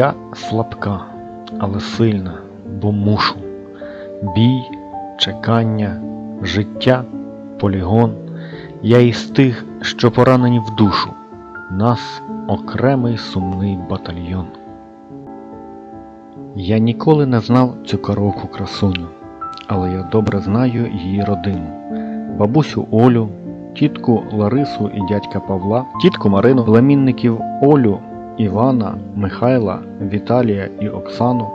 Я слабка, але сильна, бо мушу. Бій, чекання, життя, полігон. Я із тих, що поранені в душу. Нас окремий сумний батальйон. Я ніколи не знав цю коровку красуню, але я добре знаю її родину. Бабусю Олю, тітку Ларису і дядька Павла, тітку Марину, племінників Олю, Івана, Михайла, Віталія і Оксану.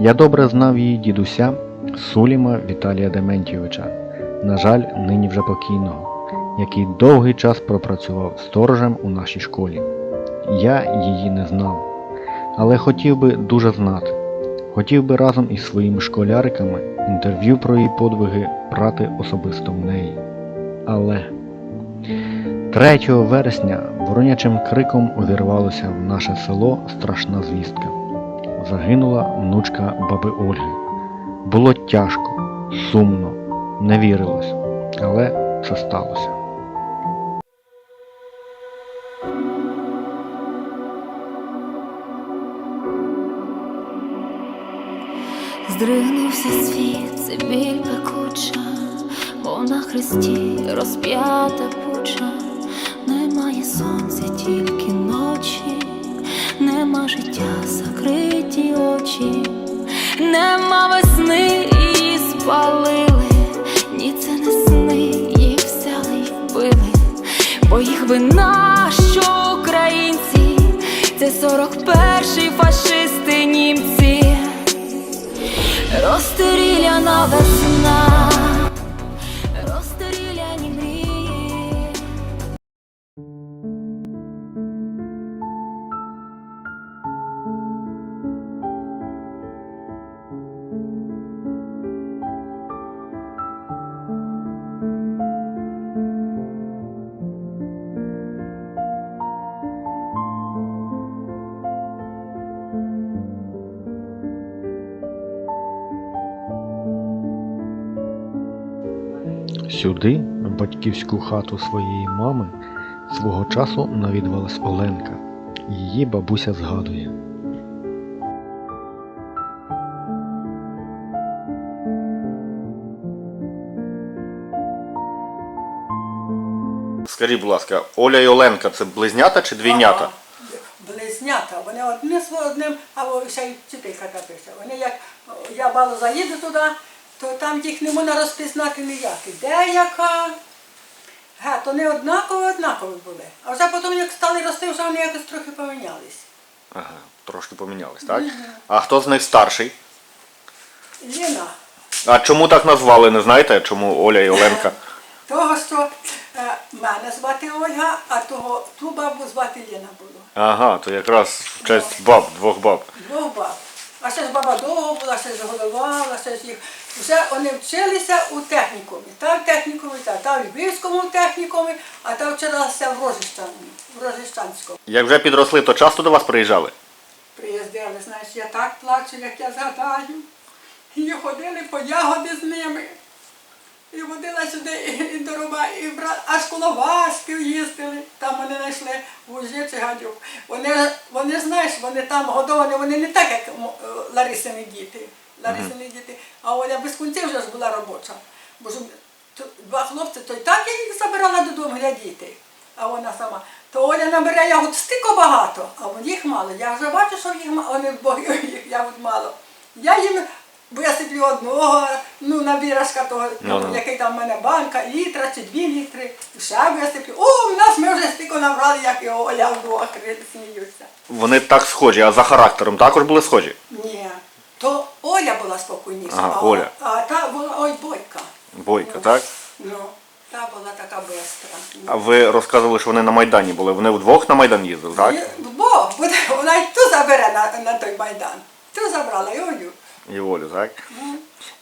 Я добре знав її дідуся Суліма Віталія Дементійовича, на жаль, нині вже покійного, який довгий час пропрацював сторожем у нашій школі. Я її не знав, але хотів би дуже знати. Хотів би разом із своїми школяриками інтерв'ю про її подвиги брати особисто в неї. Але 3 вересня воронячим криком увірвалося в наше село страшна звістка. Загинула внучка баби Ольги. Було тяжко, сумно, не вірилось, але це сталося. Здригнувся світ, це біль пекуча, мов на хресті розп'ята пуча, немає сонця, тільки ночі, нема життя, закриті очі, нема весни, її спалили, ні, це не сни, їх взяли й вбили, бо їх вина, що українці, це 41-й фашисти німці. Розстріляна весна, Сюди, в батьківську хату своєї мами, свого часу навідувалась Оленка. Її бабуся згадує. Скажіть, будь ласка, Оля і Оленка це близнята чи двійнята? Близнята. Вони одне з одним, а ще й вчителька та пише. Вони як я бало заїду туди, то там їх не можна розпізнати ніякі. Де яка? Ге, то не однакові, однакові були. А вже потім, як стали рости, вже вони якось трохи помінялись. Ага, трошки помінялись, так? А хто з них старший? Ліна, А чому так назвали, не знаєте? Чому Оля і Оленка? того, що е, мене звати Ольга, а того ту бабу звати Ліна було. Ага, то якраз в честь баб, двох баб. Двох баб. А ще ж баба довго була, ще ж голова, ще ж їх. Вже вони вчилися у технікумі. Та в технікумі, та, та в Львівському технікумі, а та вчилася в Рожищані, в Рожищанському. Як вже підросли, то часто до вас приїжджали? Приїздили, знаєш, я так плачу, як я згадаю. І ходили по ягоди з ними. І водила сюди і, до роба, і бра... аж коло Васьків їздили. Там вони знайшли вужі чи гадюк. Вони, вони, знаєш, вони там годовані, вони не так, як е, Ларисини діти. Ларисини діти. А Оля без кунців вже ж була робоча. Бо ж два хлопці, то й так я їх забирала додому глядіти. А вона сама. То Оля набере ягод стільки багато, а в їх мало. Я вже бачу, що їх мало, вони бо їх ягод мало. Я їм висиплю одного, ну набірашка того, Ну, ну. який там в мене банка, літра чи дві літри, ще висиплю. О, в нас ми вже стільки набрали, як і Оля вдвох сміються. Вони так схожі, а за характером також були схожі? То Оля була спокійніша, Ага, а, Оля. а та була ой бойка. Бойка, так? Ну, та була така бистра. А ви розказували, що вони на Майдані були. Вони вдвох на Майдан їздили, так? І- Бо буде, вона й ту забере на, на той майдан. Ту забрала, і Олю. І Олю, так?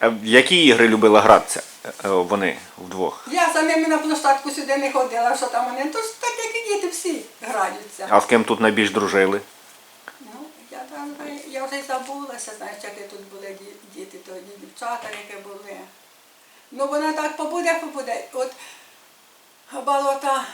А в які ігри любила гратися е, вони вдвох? Я за ними на площадку сюди не ходила, що там вони. То ж так, як і діти всі граються. А з ким тут найбільш дружили? Вже й забулася, знаєш, які тут були діти, тоді дівчата, які були. Ну вона так побуде, побуде. От болота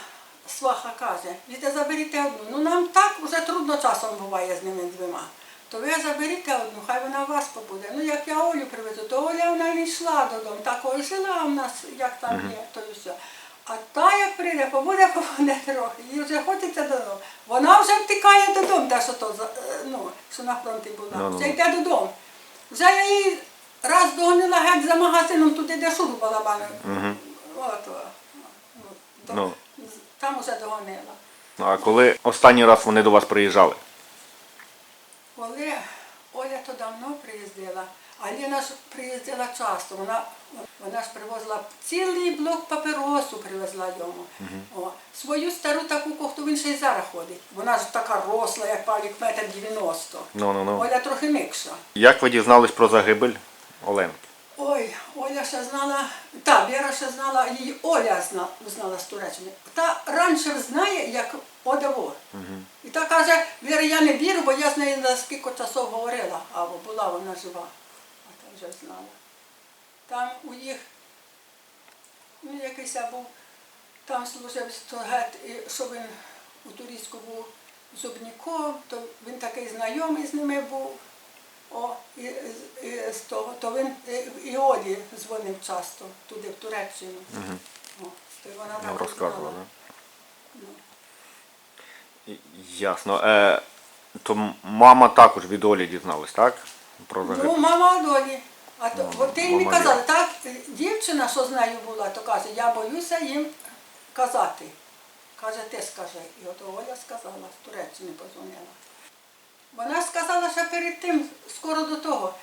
сваха каже, іде заберіть одну. Ну нам так вже трудно часом буває з ними двома. То ви заберіть одну, хай вона у вас побуде. Ну як я Олю привезу, то Оля вона не йшла додому. Так ось жила в нас, як там є, то і все. А та як прийде, побуде, побуде трохи, їй вже хочеться додому. Вона вже втікає додому, та що то е, ну, що на фронті була. Ну-ну. Вже йде додому. Вже я її раз догонила геть за магазином, туди де шуру балабанив. Мгм. От, ну, Ну. Там уже догонила. Ну, а коли останній раз вони до вас приїжджали? Коли Оля то давно приїздила, а Ліна ж приїздила часто. Вона, вона ж привозила цілий блок папіросу привезла йому. О, свою стару таку кохту він ще й зараз ходить. Вона ж така росла, як Павлік метр 90. Ну, ну, ну. Оля трохи микша. Як ви дізнались про загибель Оленки? Ой, Оля ще знала, та Віра ще знала, її Оля зна, знала з Туреччини. Та раніше знає, як одево. І та каже, Віра, я не вірю, бо я з нею на скільки часов говорила, а була вона жива. А та вже знала. Там у їх, ну якийсь був, там служив стогет, що він у Турійську був зубником, то він такий знайомий з ними був. О, і, і, з того, то він і, Олі дзвонив часто туди, в Туреччину. О, то вона так знала. Ясно. Е, то мама також від Олі дізналась, так? Про Ну, мама Долі. А то, Ну, от ти мені мама казала, так, дівчина, що з нею була, то каже, я боюся їм казати. Каже, ти скажи. І от Оля сказала, з Туреччини позвонила. Вона сказала, що перед тим, скоро до того.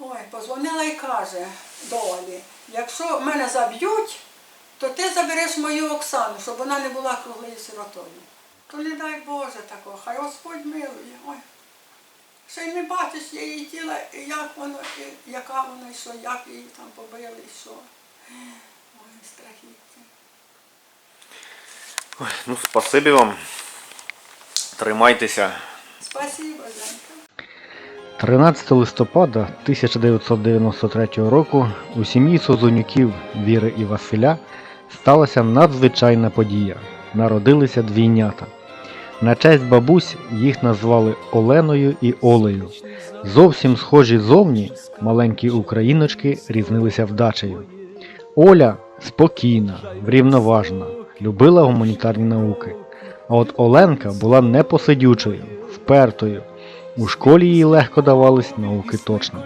Ой, позвонила і каже до Олі, якщо мене заб'ють, то ти забереш мою Оксану, щоб вона не була круглою сиротою. То не дай Боже такого, хай Господь милує. Ой. Ще й не бачиш її тіла, і як воно, яка вона, і що, як її там побили, і що. Ой, страхіття. Ой, ну, спасибі вам. Тримайтеся. Спасибо, Женька. 13 листопада 1993 року у сім'ї Созонюків Віри і Василя сталася надзвичайна подія. Народилися двійнята. На честь бабусь їх назвали Оленою і Олею. Зовсім схожі зовні маленькі україночки різнилися вдачею. Оля спокійна, врівноважена, любила гуманітарні науки. А от Оленка була непосидючою, впертою. У школі їй легко давались науки точно.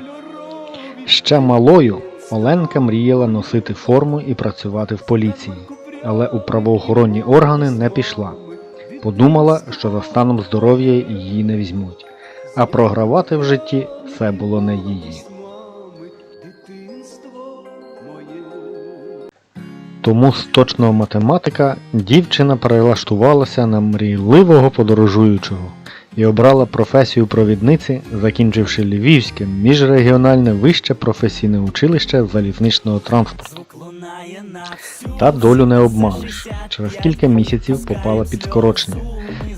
Ще малою Оленка мріяла носити форму і працювати в поліції, але у правоохоронні органи не пішла. Подумала, що за станом здоров'я її не візьмуть, а програвати в житті все було не її. Тому з точного математика дівчина перелаштувалася на мрійливого подорожуючого і обрала професію провідниці, закінчивши Львівське міжрегіональне вище професійне училище залізничного транспорту. Та долю не обманеш. Через кілька місяців попала під скорочення.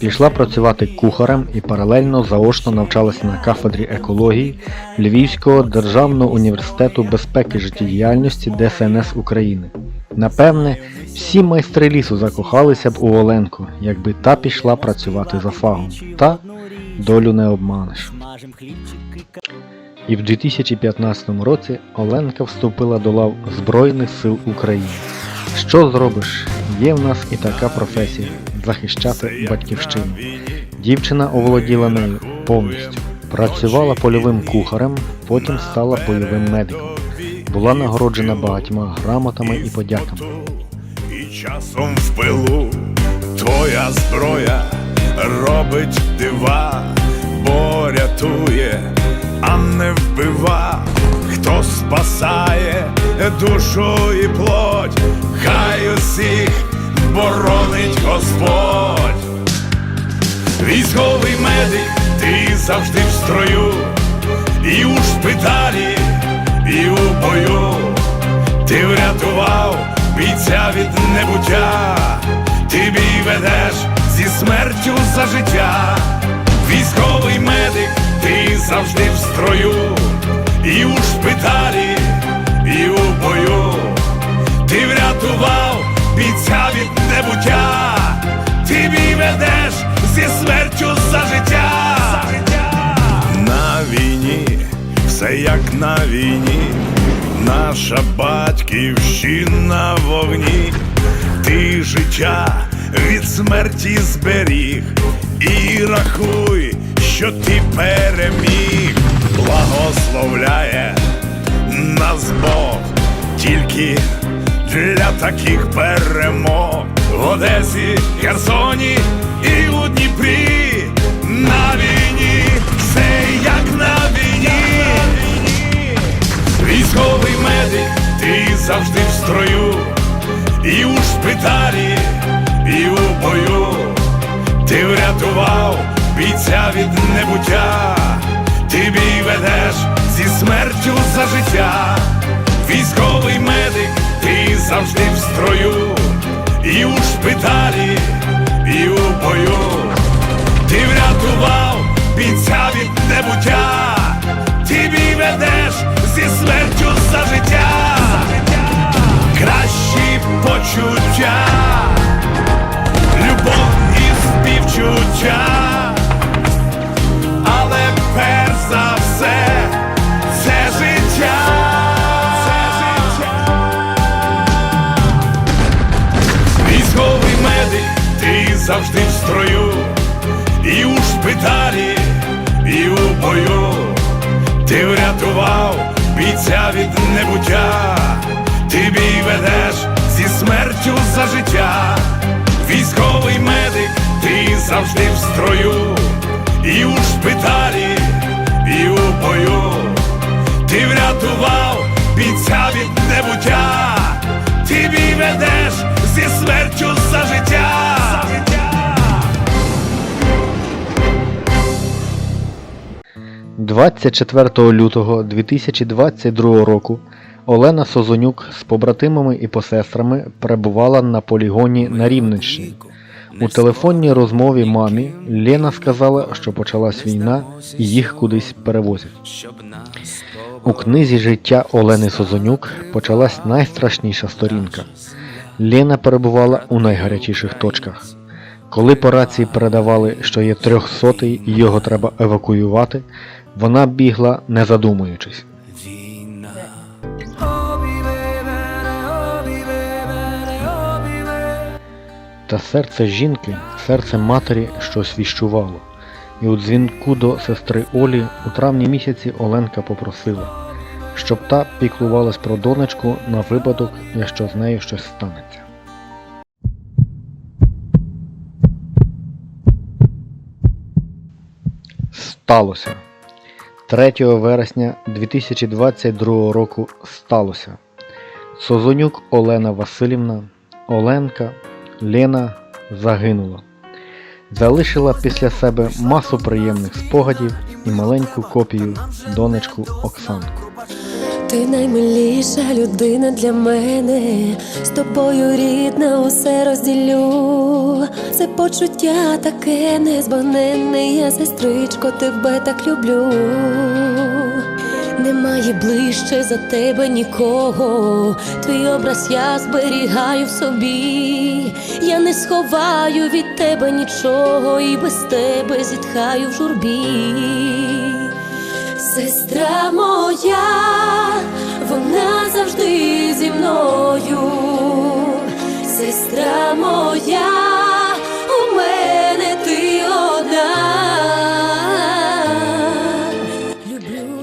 Пішла працювати кухарем і паралельно заочно навчалася на кафедрі екології Львівського державного університету безпеки життєдіяльності ДСНС України. Напевне, всі майстри лісу закохалися б у Оленку, якби та пішла працювати за фагом. Та долю не обманеш. І в 2015 році Оленка вступила до лав Збройних сил України. Що зробиш? Є в нас і така професія захищати батьківщину. Дівчина оволоділа нею повністю. Працювала польовим кухарем, потім стала бойовим медиком. Була нагороджена багатьма грамотами і подяками. І часом в пилу твоя зброя робить дива, бо рятує, а не вбива. Хто спасає душу і плоть, хай усіх боронить Господь. Військовий медик, ти завжди в строю, і у шпиталі, і у бою. Ти врятував бійця від небуття, ти бій ведеш зі смертю за життя. Військовий медик, ти завжди в строю, і у шпиталі, і у бою. Бійця від небуття, ти мій ведеш зі смертю за життя. На війні, все як на війні, наша батьківщина вогні, ти життя від смерті зберіг, і рахуй, що ти переміг, благословляє нас Бог тільки для таких перемог в Одесі, Херсоні і у Дніпрі на війні, все як на війні. Військовий медик, ти завжди в строю, і у шпиталі, і у бою. Ти врятував бійця від небуття, ти бій ведеш завжди в строю, і у шпиталі, і у бою. Ти врятував бійця від небуття, ти бій ведеш зі смертю за життя. Кращі почуття любов і співчуття, але перш за все ти завжди в строю, і у шпиталі, і у бою. Ти врятував бійця від небуття, ти бій ведеш зі смертю за життя. Військовий медик, ти завжди в строю, і у шпиталі, і у бою. Ти врятував бійця від небуття, ти бій ведеш зі смертю. За життя. 24 лютого 2022 року Олена Созонюк з побратимами і посестрами перебувала на полігоні на Рівненщині. У телефонній розмові мамі Лена сказала, що почалась війна і їх кудись перевозять. У книзі життя Олени Созонюк почалась найстрашніша сторінка. Лена перебувала у найгарячіших точках. Коли по рації передавали, що є трьохсотий і його треба евакуювати, вона бігла не задумуючись. Та серце жінки, серце матері щось віщувало. І у дзвінку до сестри Олі у травні місяці Оленка попросила, щоб та піклувалась про донечку на випадок, якщо з нею щось станеться. Сталося. 3 вересня 2022 року сталося. Созонюк Олена Васильівна, Оленка, Лена загинула. Залишила після себе масу приємних спогадів і маленьку копію донечку Оксанку. Ти наймиліша людина для мене, з тобою рідна, усе розділю. Це почуття таке незбагненне, я сестричко, тебе так люблю. Немає ближче за тебе нікого, твій образ я зберігаю в собі. Я не сховаю від тебе нічого, і без тебе зітхаю в журбі. Сестра моя, вона завжди зі мною. Сестра моя, у мене ти одна.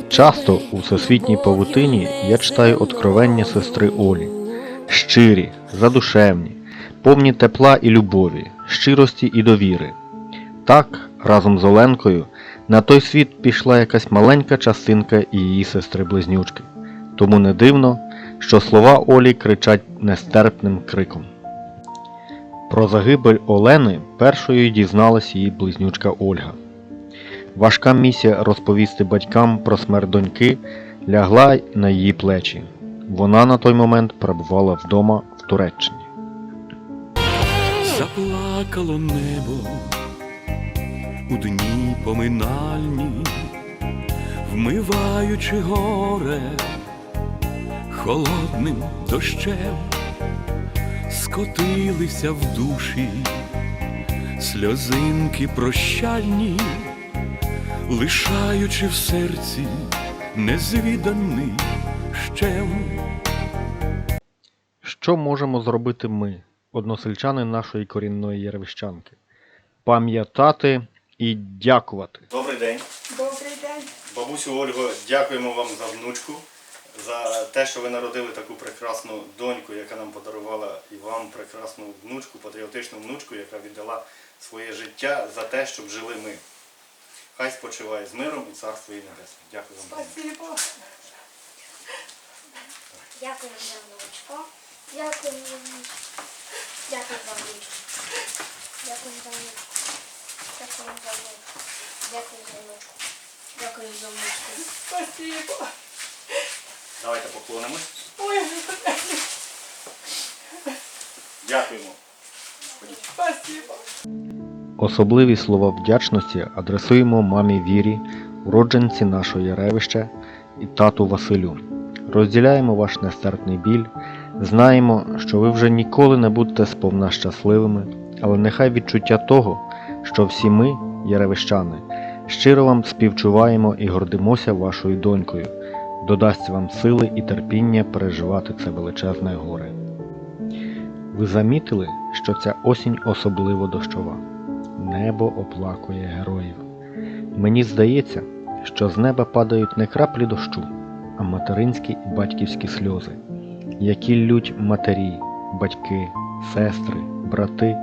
Часто у всесвітній павутині я читаю откровення сестри Олі. Щирі, задушевні, повні тепла і любові, щирості і довіри. Так, разом з Оленкою, на той світ пішла якась маленька частинка її сестри-близнючки. Тому не дивно, що слова Олі кричать нестерпним криком. Про загибель Олени першою дізналась її близнючка Ольга. Важка місія розповісти батькам про смерть доньки лягла на її плечі. Вона на той момент перебувала вдома в Туреччині. Заплакало небо у дні поминальні, вмиваючи горе холодним дощем, скотилися в душі, сльозинки прощальні, лишаючи в серці незвіданий щем. Що можемо зробити ми, односельчани нашої корінної ярвищанки? Пам'ятати і дякувати. Добрий день. Добрий день. Бабусю Ольго, дякуємо вам за внучку, за те, що ви народили таку прекрасну доньку, яка нам подарувала і вам прекрасну внучку, патріотичну внучку, яка віддала своє життя за те, щоб жили ми. Хай спочиває з миром і царство її небесне. Дякую вам. Спасибо. Дякую за внучку. Дякую за внучку. Дякую за внучку. Дякую за внучку. Дякую за внучку. Дякую за внучку. Дякую за. Спасибо. Давайте поклонимось. Ой, Дякуємо. спасибо. Особливі слова вдячності адресуємо мамі Вірі, уродженці нашого Яревища і тату Василю. Розділяємо ваш нестерпний біль, знаємо, що ви вже ніколи не будете сповна щасливими, але нехай відчуття того, що всі ми, яревищани, щиро вам співчуваємо і гордимося вашою донькою, додасть вам сили і терпіння переживати це величезне горе. Ви замітили, що ця осінь особливо дощова. Небо оплакує героїв. Мені здається, що з неба падають не краплі дощу, а материнські і батьківські сльози, які лють матері, батьки, сестри, брати,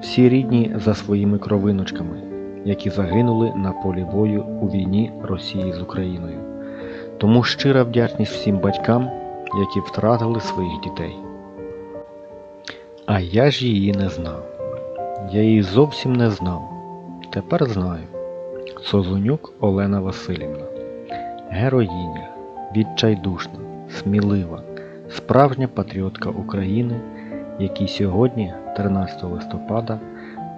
всі рідні за своїми кровиночками, які загинули на полі бою у війні Росії з Україною. Тому щира вдячність всім батькам, які втратили своїх дітей. А я ж її не знав. Я її зовсім не знав. Тепер знаю. Созунюк Олена Васильівна. Героїня, відчайдушна, смілива, справжня патріотка України, якій сьогодні, 13 листопада,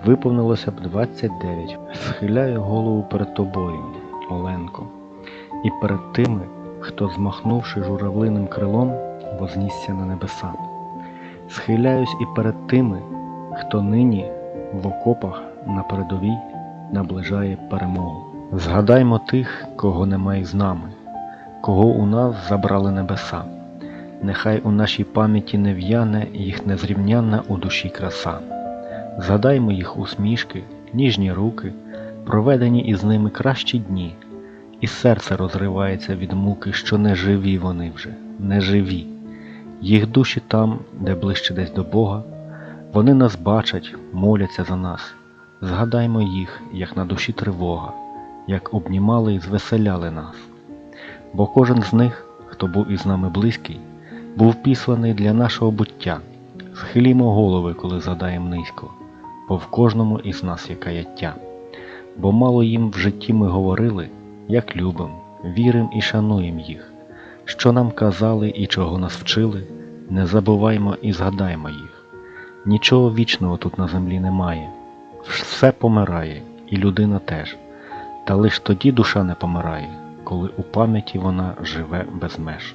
виповнилося б 29. Схиляю голову перед тобою, Оленко, і перед тими, хто, змахнувши журавлиним крилом, вознісся на небеса. Схиляюсь і перед тими, хто нині в окопах на передовій наближає перемогу. Згадаймо тих, кого немає з нами, кого у нас забрали небеса. Нехай у нашій пам'яті не в'яне їх незрівнянна у душі краса. Згадаймо їх усмішки, ніжні руки, проведені із ними кращі дні, і серце розривається від муки, що не живі вони вже, не живі. Їх душі там, де ближче десь до Бога, вони нас бачать, моляться за нас. Згадаймо їх, як на душі тривога, як обнімали і звеселяли нас. Бо кожен з них, хто був із нами близький, був післаний для нашого буття. Схилімо голови, коли згадаєм низько, бо в кожному із нас є каяття. Бо мало їм в житті ми говорили, як любим, вірим і шануєм їх. Що нам казали і чого нас вчили, не забуваймо і згадаймо їх. Нічого вічного тут на землі немає. Все помирає, і людина теж. Та лиш тоді душа не помирає, коли у пам'яті вона живе без меж.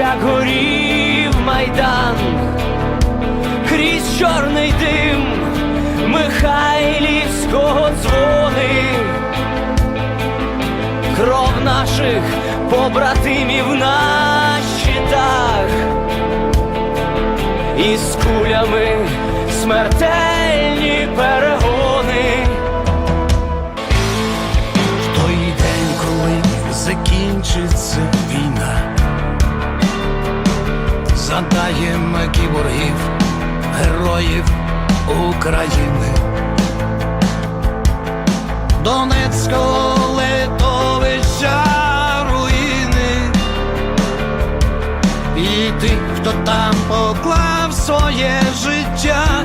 як горів майдан, крізь чорний дим Михайлівського дзвони, кров наших побратимів на щитах, із кулями смертельні перегони. В той день, коли закінчиться Згадаємо кіборгів, героїв України. Донецького литовища руїни. І тих, хто там поклав своє життя.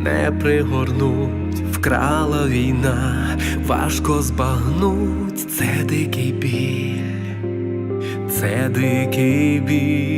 не пригорнуть, вкрала війна, важко збагнуть, це дикий біль, це дикий біль.